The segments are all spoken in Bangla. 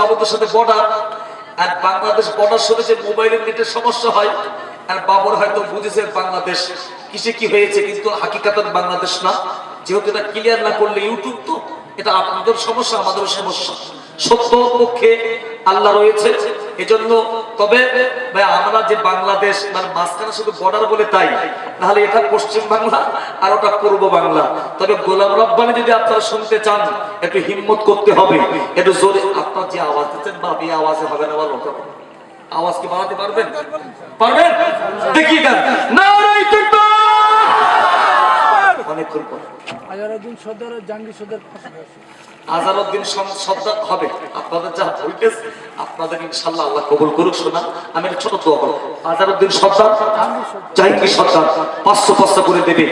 বাবুদের সাথে বর্ডার আর বাংলাদেশ বর্ডার শুনেছে মোবাইলের নেটের সমস্যা হয়, আর বাবর হয়তো বুঝেছে বাংলাদেশ কিসে কি হয়েছে, কিন্তু হাকিকাতন বাংলাদেশ না। যেহেতু এটা ক্লিয়ার না করলে ইউটিউব তো এটা আপনাদের সমস্যা আমাদের সমস্যা। সত্য পক্ষে আল্লাহ রয়েছে। এজন্য তবে ভাই, আমরা যে বাংলাদেশ মানে মাঝখানে শুধু বর্ডার বলে তাই, তাহলে এটা পশ্চিম বাংলা আর ওটা পূর্ব বাংলা। তবে গোলাম রব্বানি যদি আপনারা শুনতে চান, একটু হিম্মত করতে হবে, একটু জোরে। আপনার যে আওয়াজ দিচ্ছেন বা এই আওয়াজে হবে না আওয়াজ কি বাড়াতে পারবেন? পারবেন? দেখি গান নারাই অনেকক্ষণ পর আজারউদ্দিন সর্দার জাহাঙ্গীর সর্দার আজারউদ্দিন সর্দার হবে। আপনাদের যা ভোল্টেজ আপনাদের ইনশাল্লাহ আল্লাহ কবুল করুক শোনা। আমি একটা ছোট দোয়া করব। আজারউদ্দিন সর্দার জাহাঙ্গীর সর্দার। পাঁচশো পাঁচশো করে দেবে।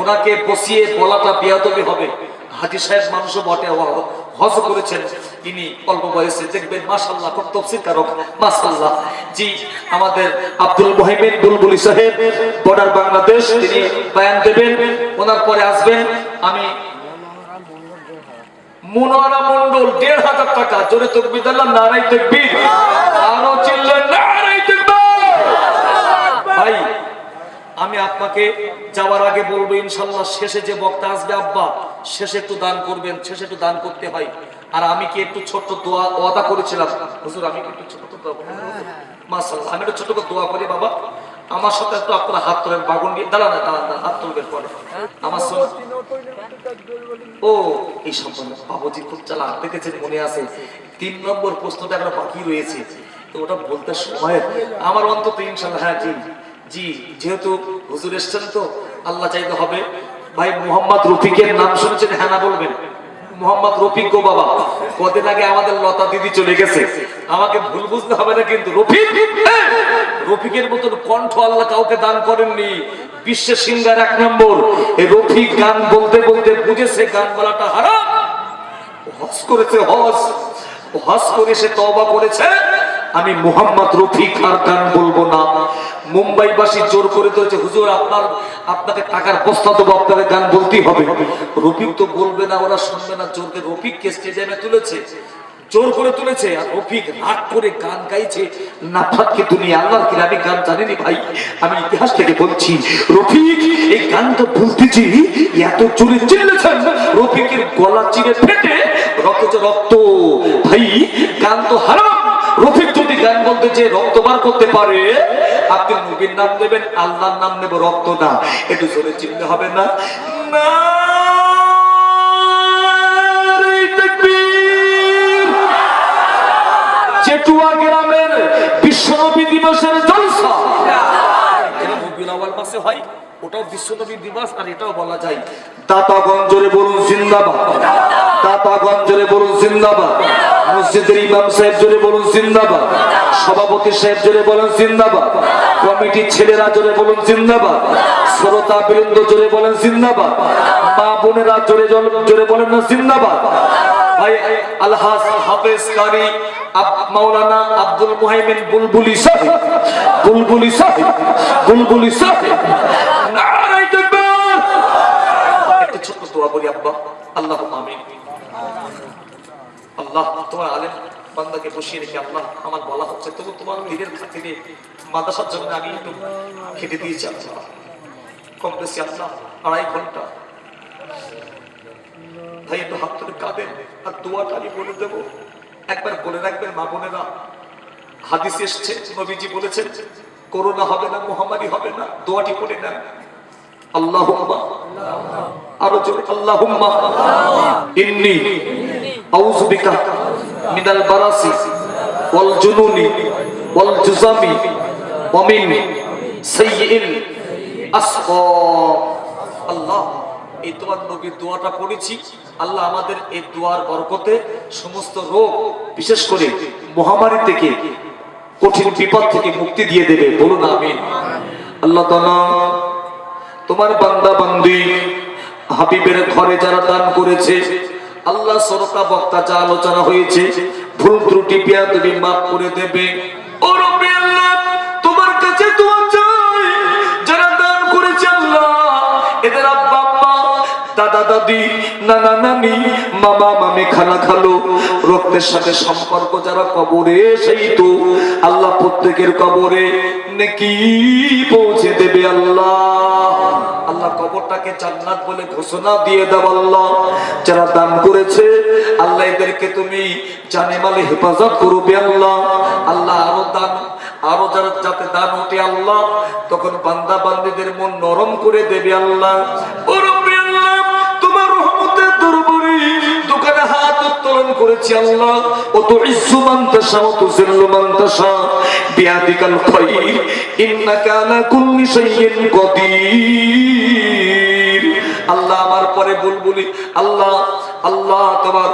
ওনাকে বসিয়ে বলাটা বেয়াদবি হবে। হাজি সাহেব মানুষও বটে হজ করেছেন। তিনি অল্প বয়সে দেখবেন মাশাল্লাহ খুব তফসিল কারক মাশাল্লাহ জি আমাদের আব্দুল মহিমিন বুলবুলি সাহেব বর্ডার বাংলাদেশ তিনি বয়ান দেবেন। ওনার পরে আসবেন। আমি মুনারা মন্ডল দেড় হাজার টাকা। জোরে তকবির দিলাম নারাই তকবির। আরও চিল্লেন নারাই তকবির। ভাই আমি আপনাকে যাওয়ার আগে বলব ইনশাল্লাহ শেষে যে বক্তা আসবে আব্বা শেষে একটু দান করবেন শেষে একটু দান করতে হয়। আর আমি কি একটু ছোট্ট দোয়া ওয়াদা করেছিলাম? হুজুর আমি কি একটু ছোট্ট দোয়া করব মাশাআল্লাহ আমি একটু ছোট্ট করে দোয়া করি বাবা। আমার সাথে একটু আপনারা হাত তোলেন বাগুন দিয়ে দাঁড়ান দাঁড়ান দাঁড়ান, হাত তুলবেন পরে। আমার ও এই সম্পর্কে বাবুজি খুব চালা দেখেছেন মনে আছে? তিন নম্বর প্রশ্নটা এখনও বাকি রয়েছে। তো ওটা বলতে সময় আমার অন্তত ইনশাল্লাহ হ্যাঁ জি। জি যেহেতু হুজুর এসছেন তো আল্লাহ চাইতে হবে। ভাই মোহাম্মদ রফিকের নাম শুনেছেন? হ্যাঁ না বলবেন। মোহাম্মদ রফিক গো বাবা কদিন আগে আমাদের লতা দিদি চলে গেছে। আমাকে ভুল বুঝতে হবে না কিন্তু রফিক! রফিকের মতন কণ্ঠ আল্লাহ কাউকে দান করেননি। বিশ্বের সিঙ্গার এক নম্বর। রফিক গান বলতে বলতে বুঝেছে গান বলাটা হারাম। হজ করেছে ও হজ করে সে তওবা করেছে। আমি মোহাম্মদ রফিক আর গান বলব না। মুম্বাইবাসী জোর করে ধরেছে হুজুর, আপনার, আপনাকে টাকার বস্তা দেবো, আপনাদের গান বলতেই হবে। রফিক তো বলবে না, ওরা শুনবে না। জোরকে রফিক কে স্টেডিয়ামে তুলেছে। জোর করে তুলেছে আর রফিক রাগ করে গান গাইছে। নাফাতকে দুনিয়া আল্লাহর কি আমি গান জানিনি ভাই, আমি ইতিহাস থেকে বলছি, রফিক, এই গানটা বলতেছি এত জোরে চিল্লেছেন রফিকের গলা চিরে ফেটে রক্ত রক্ত। ভাই, গান তো হারাম। রফিক যদি গান বলতে যে রক্ত বার করতে পারে, আপনি নবীর নাম দেবেন, আল্লাহর নাম নেব রক্ত না। একটু জোরে চিনতে হবে না? না। চেটুয়া গ্রামের বিশ্বনবী দিবসের জলসা। মাসে হয় ওটাও বিশ্বনবী দিবস আর এটাও বলা যায়। দাতাগঞ্জরে বলুন জিন্দাবাদ। দাতাগঞ্জরে বলুন জিন্দাবাদ। মসজিদের ইমাম সাহেব জোরে বলুন জিন্দাবাদ। সভাপতি সাহেব জোরে বলুন জিন্দাবাদ। কমিটির ছেলেরা জোরে বলুন জিন্দাবাদ। শ্রোতা বৃন্দ জোরে বলেন জিন্দাবাদ। মা বোনেরা জোরে জোরে বলেন না জিন্দাবাদ। ভাই আব্দুল মুহাইমিন আল্লাহ আমিন। আল্লাহ, তোমার আলেম বান্দাকে বসিয়ে রেখে আল্লাহ আমার বলা হচ্ছে। তবু তোমার দিনের খাতিরে মাদ্রাসার জন্য আমি একটু খেটে দিয়েছি, আল্লাহ। কম বেশি আল্লাহ, আড়াই ঘণ্টা ভাই একটু হাত তুলে কাঁদেন। আর দোয়াটা আমি বলে দেবো। একবার বলে রাখবেন, মা বোনেরা, হাদিস এসছে, নবীজি বলেছেন, করোনা হবে না, মহামারী হবে না। দোয়াটি করে নেন। ইন্নি আউযু মিনাল বারাসি আল্লাহ, এই তোমার নবীর দোয়াটা পড়েছি। আল্লাহ আমাদের এই দোয়ার বরকতে সমস্ত রোগ, বিশেষ করে মহামারী থেকে, কঠিন বিপদ থেকে মুক্তি দিয়ে দেবে। বলুন আমিন। আল্লাহ তোমার বান্দা বান্দি হাবিবের ঘরে যারা দান করেছে, আল্লাহ সরতা বক্তা যা আলোচনা হয়েছে, ভুল ত্রুটি পিয়া তুমি মাফ করে দেবে। দাদা দাদি নানা নানি, মামা মামি খালা খালো। রক্তের সাথে সম্পর্ক যারা কবরে সেই তো। আল্লাহ প্রত্যেকের কবরে নাকি পৌঁছে দেবে আল্লাহ। আল্লাহ কবরটাকে জান্নাত বলে ঘোষণা দিয়ে আল্লাহ। যারা দান করেছে, আল্লাহ এদেরকে তুমি হেফাজত করবে আল্লাহ। আল্লাহ আরও দান, আরও যারা যাতে দান ওঠে আল্লাহ, তখন বান্দা বান্দিদের মন নরম করে দেবে আল্লাহ। হাত করেছি আল্লাহ। ও তো ইজ্জু মান্তাসা ও তো জিল্লু মান্তাসা। বিয়াদিকাল খাইর ইন্নাকা আলা কুল্লি শাইইন কদির। আল্লাহ আমার পরে বুলবুলি, আল্লাহ আল্লাহ তোমার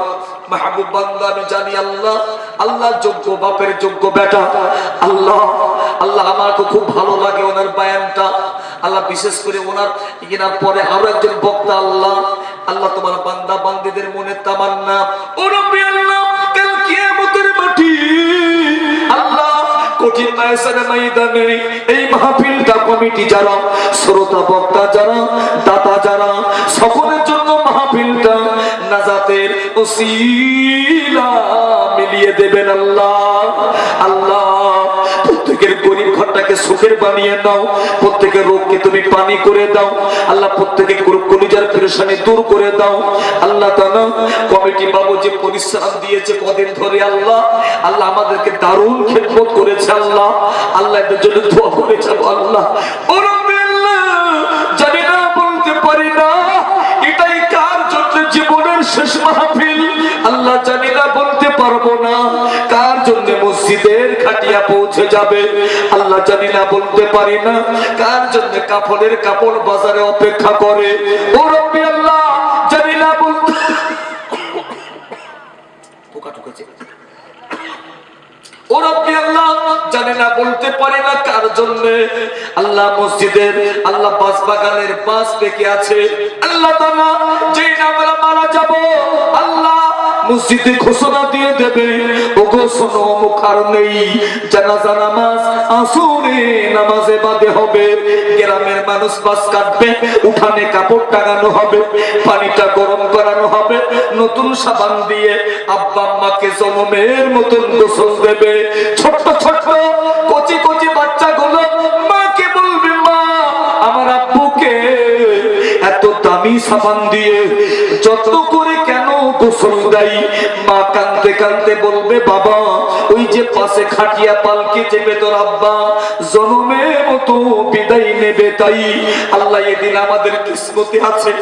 মাহবুব বান্দা, আমি জানি আল্লাহ আল্লাহ যোগ্য বাপের যোগ্য বেটা। আল্লাহ আল্লাহ আমাকে খুব ভালো লাগে ওনার বায়ানটা। আল্লাহ বিশেষ করে ওনার, ইনার পরে আরও একজন বক্তা আল্লাহ। আল্লাহ তোমার বান্দা বান্দিদের মনে তামান্না। প্রত্যেকের গরিব ঘরটাকে সুখের বানিয়ে দাও প্রত্যেকের রোগকে তুমি পানি করে দাও। আল্লাহ, প্রত্যেকের পেরেশানি দূর করে দাও। আল্লাহ তাআলা কমিটি বাবু যে পরিশ্রম দিয়েছে কদিন ধরে আল্লাহ আল্লাহ আমাদেরকে দারুণ খেদমত করেছে আল্লাহ। আল্লাহ এদের জন্য দোয়া করে যাব? আল্লাহ কাপড়ের কাপড় বাজারে অপেক্ষা করে? ও রব্বি আল্লাহ জানি না বলতে পোকা ঢুকেছে ও রব্বি আল্লাহ জানি না, বলতে পারি না কার জন্য। আল্লাহ মসজিদের, আল্লাহ বাস বাগানের বাস পেকে আছে। আল্লাহ যেই আমরা মারা যাব, আল্লাহ মসজিদে ঘোষণা দিয়ে দেবে, ওগো শোনো অমুক আর নেই। জানাজা নামাজ আসরে নামাজে বাদে হবে। গ্রামের মানুষ বাস কাটবে, উঠানে কাপড় টাঙানো হবে, পানিটা গরম করানো হবে। নতুন সাবান দিয়ে আব্বা আম্মাকে জনমের মতন গোসল দেবে। ছোট্ট ছোট্ট, কচি কচি বাচ্চাগুলো মাকে বলবে, মা, আমার আব্বুকে এত দামি সাবান দিয়ে যত করে দেয়। মা কানতে কানতে বলবে, বাবা, ওই যে পাশে খাটিয়া পালকে চেপে তোর আব্বা, জনমের মতো বিদায় নেবে তাই। আল্লাহ এদিন আমাদের আছে,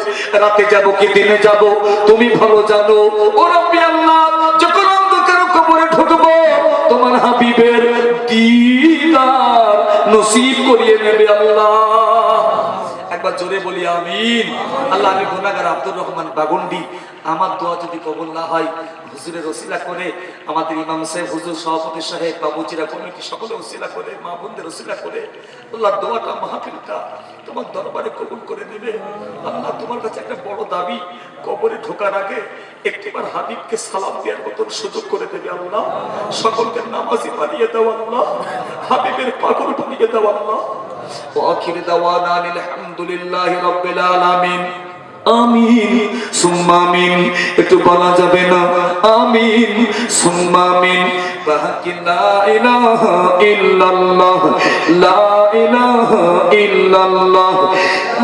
রাতে যাব কি দিনে যাব, তুমি ভালো জানো। ও রব্বি আল্লাহ, যখন অন্ধকার কবরে ঢুকবো, তোমার হাবিবের দিদার নসিব করিয়ে নেবে আল্লাহ। একবার জোরে বলি, আমিন। আল্লাহ আমি গুনাগার আব্দুর রহমান বাগুন্ডি। আমার দোয়া যদি কবুল না হয়, হুজুরের ওসিলা করে, আমাদের ইমাম সাহেব, হুজুর সভাপতি সাহেব, বাবুজিরা, কমিটি সকলে ওসিলা করে, মা বোনদের ওসিলা করে, আল্লাহ দোয়াটা মাহফিলটা তোমার দরবারে কবুল করে নেবে। আল্লাহ তোমার কাছে একটা বড় দাবি, কবরে ঢোকার আগে একটিবার হাবিবকে সালাম দেওয়ার মতন সুযোগ করে দেবে আল্লাহ। সকলকে নামাজি বানিয়ে দেওয়া আল্লাহ। হাবিবের পাগল বানিয়ে দাও আল্লাহ। واخر دعوانا ان الحمد لله رب العالمين আমিন সুম্মা আমিন একটু বলা যাবে না আমিন সুম্মা আমিন বাকি লা ইলাহা ইল্লাল্লাহ লা ইলাহা ইল্লাল্লাহ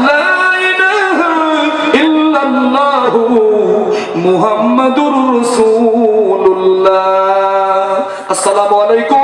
লা ইলাহা ইল্লাল্লাহ মুহাম্মাদুর রাসূলুল্লাহ আসসালামু আলাইকুম